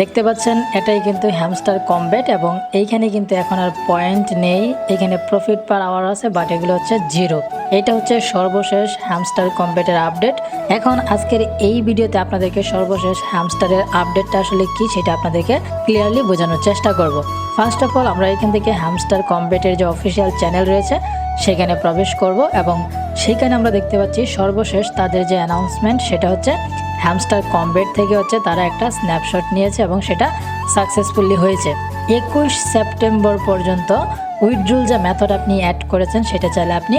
দেখতে পাচ্ছেন, এটাই কিন্তু হ্যামস্টার কমব্যাট এবং এইখানে কিন্তু এখন আর পয়েন্ট নেই। এখানে প্রফিট পার আওয়ার আছে বাট এগুলো হচ্ছে জিরো এটা হচ্ছে সর্বশেষ হ্যামস্টার কমব্যাটের আপডেট এখন আজকের এই ভিডিওতে আপনাদেরকে সর্বশেষ হ্যামস্টারের আপডেটটা আসলে কি সেটা আপনাদেরকে ক্লিয়ারলি বোঝানোর চেষ্টা করব। ফার্স্ট অফ অল আমরা এখান থেকে হ্যামস্টার কমব্যাটের যে অফিসিয়াল চ্যানেল রয়েছে, সেখানে প্রবেশ করব এবং সেখানে আমরা দেখতে পাচ্ছি সর্বশেষ তাদের যে অ্যানাউন্সমেন্ট সেটা হচ্ছে হ্যামস্টার কমবেট থেকে হচ্ছে তারা একটা স্ন্যাপশট নিয়েছে এবং সেটা সাকসেসফুলি হয়েছে। একুশ সেপ্টেম্বর পর্যন্ত উইথড্রুল যে মেথড আপনি অ্যাড করেছেন, সেটা চাইলে আপনি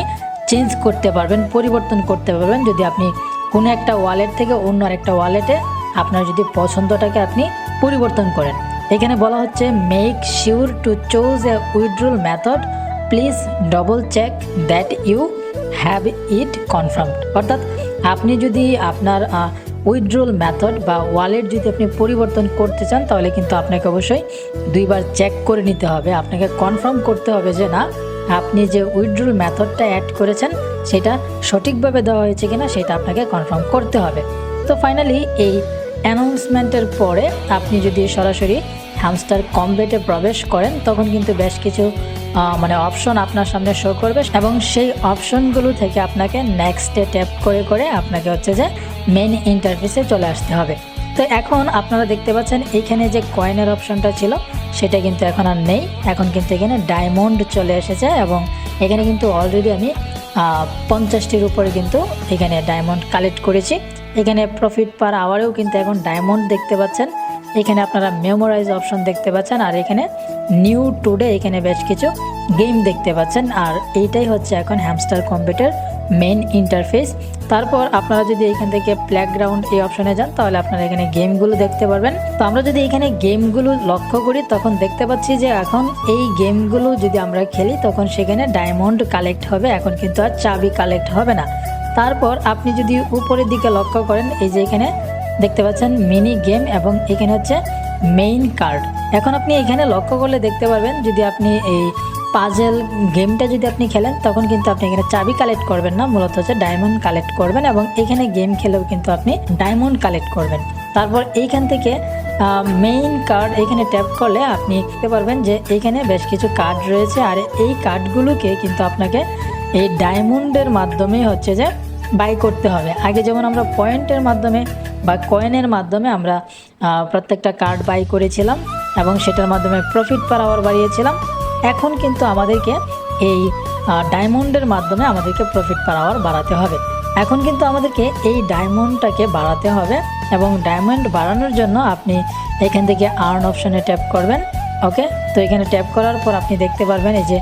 চেঞ্জ করতে পারবেন, পরিবর্তন করতে পারবেন। যদি আপনি কোনো একটা ওয়ালেট থেকে অন্য আরেকটা ওয়ালেটে আপনার যদি পছন্দটাকে আপনি পরিবর্তন করেন। এখানে বলা হচ্ছে make sure to choose a withdrawal method please double check that you have it confirmed অর্থাৎ আপনি যদি আপনার উইথড্রল মেথড বা ওয়ালেট যদি আপনি পরিবর্তন করতে চান, তাহলে কিন্তু আপনাকে অবশ্যই দুইবার চেক করে নিতে হবে। আপনাকে কনফার্ম করতে হবে যে না, আপনি যে উইথড্রল মেথডটা অ্যাড করেছেন, সেটা সঠিকভাবে দেওয়া হয়েছে কিনা, সেটা আপনাকে কনফার্ম করতে হবে। তো ফাইনালি এই অ্যানাউন্সমেন্টের পরে আপনি যদি সরাসরি হ্যামস্টার কমবেটে প্রবেশ করেন, তখন কিন্তু বেশ কিছু মানে অপশন আপনার সামনে শো করবে এবং সেই অপশনগুলো থেকে আপনাকে নেক্সটে ট্যাপ করে করে আপনাকে হচ্ছে যে মেন ইন্টারফেসে চলে আসতে হবে। তো এখন আপনারা দেখতে পাচ্ছেন এইখানে যে কয়েনের অপশনটা ছিল, সেটা কিন্তু এখন আর নেই। এখন কিন্তু এখানে ডায়মন্ড চলে এসেছে এবং এখানে কিন্তু অলরেডি আমি পঞ্চাশটির উপরে কিন্তু এখানে ডায়মন্ড কালেক্ট করেছি। এখানে প্রফিট পার আওয়ারেও কিন্তু এখন ডায়মন্ড দেখতে পাচ্ছেন। এখানে আপনারা মেমোরাইজ অপশন দেখতে পাচ্ছেন আর এখানে নিউ টুডে এখানে বেশ কিছু গেম দেখতে পাচ্ছেন। আর এইটাই হচ্ছে এখন হ্যামস্টার কম্পিউটার মেন ইন্টারফেস তারপর আপনারা যদি এখান থেকে প্লেগ্রাউন্ড এই অপশনে যান, তাহলে আপনারা এখানে গেমগুলো দেখতে পারবেন। তো আমরা যদি এখানে গেমগুলো লক্ষ্য করি, তখন দেখতে পাচ্ছি যে এখন এই গেমগুলো যদি আমরা খেলি, তখন সেখানে ডায়মন্ড কালেক্ট হবে। এখন কিন্তু আর চাবি কালেক্ট হবে না। তারপর আপনি যদি উপরের দিকে লক্ষ্য করেন, এই যে এখানে দেখতে পাচ্ছেন মিনি গেম এবং এখানে হচ্ছে মেইন কার্ড এখন আপনি এখানে লক্ষ্য করলে দেখতে পারবেন, যদি আপনি এই পাজেল গেমটা যদি আপনি খেলেন, তখন কিন্তু আপনি এখানে চাবি কালেক্ট করবেন না, মূলত হচ্ছে ডায়মন্ড কালেক্ট করবেন এবং এখানে গেম খেলেও কিন্তু আপনি ডায়মন্ড কালেক্ট করবেন। তারপর এইখান থেকে মেইন কার্ড এখানে ট্যাপ করলে আপনি দেখতে পারবেন যে এখানে বেশ কিছু কার্ড রয়েছে আর এই কার্ডগুলোকে কিন্তু আপনাকে এই ডায়মন্ডের মাধ্যমে হচ্ছে যে বাই করতে হবে। আগে যেমন আমরা পয়েন্টের মাধ্যমে বা কয়েনের মাধ্যমে আমরা প্রত্যেকটা কার্ড বাই করেছিলাম এবং সেটার মাধ্যমে প্রফিট পার আওয়ার বাড়িয়েছিলাম এখন কিন্তু আমাদেরকে এই ডায়মন্ডের মাধ্যমে আমাদেরকে প্রফিট পার আওয়ার বাড়াতে হবে। এখন কিন্তু আমাদেরকে এই ডায়মন্ডটাকে বাড়াতে হবে এবং ডায়মন্ড বাড়ানোর জন্য আপনি এখান থেকে আর্ন অপশনে ট্যাপ করবেন ওকে তো এখানে ট্যাপ করার পর আপনি দেখতে পারবেন এই যে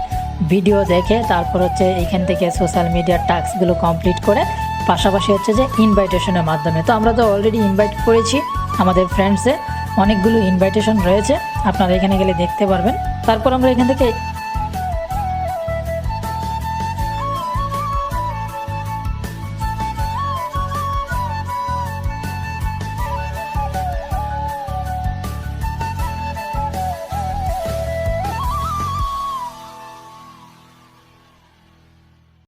ভিডিও দেখে, তারপর হচ্ছে এখান থেকে সোশ্যাল মিডিয়ার টাস্কগুলো কমপ্লিট করে, পাশাপাশি হচ্ছে যে ইনভাইটেশনের মাধ্যমে। তো আমরা তো অলরেডি ইনভাইট করেছি আমাদের ফ্রেন্ডসে অনেকগুলো ইনভাইটেশন রয়েছে। আপনারা এখানে গেলে দেখতে পারবেন। তারপর আমরা এখান থেকে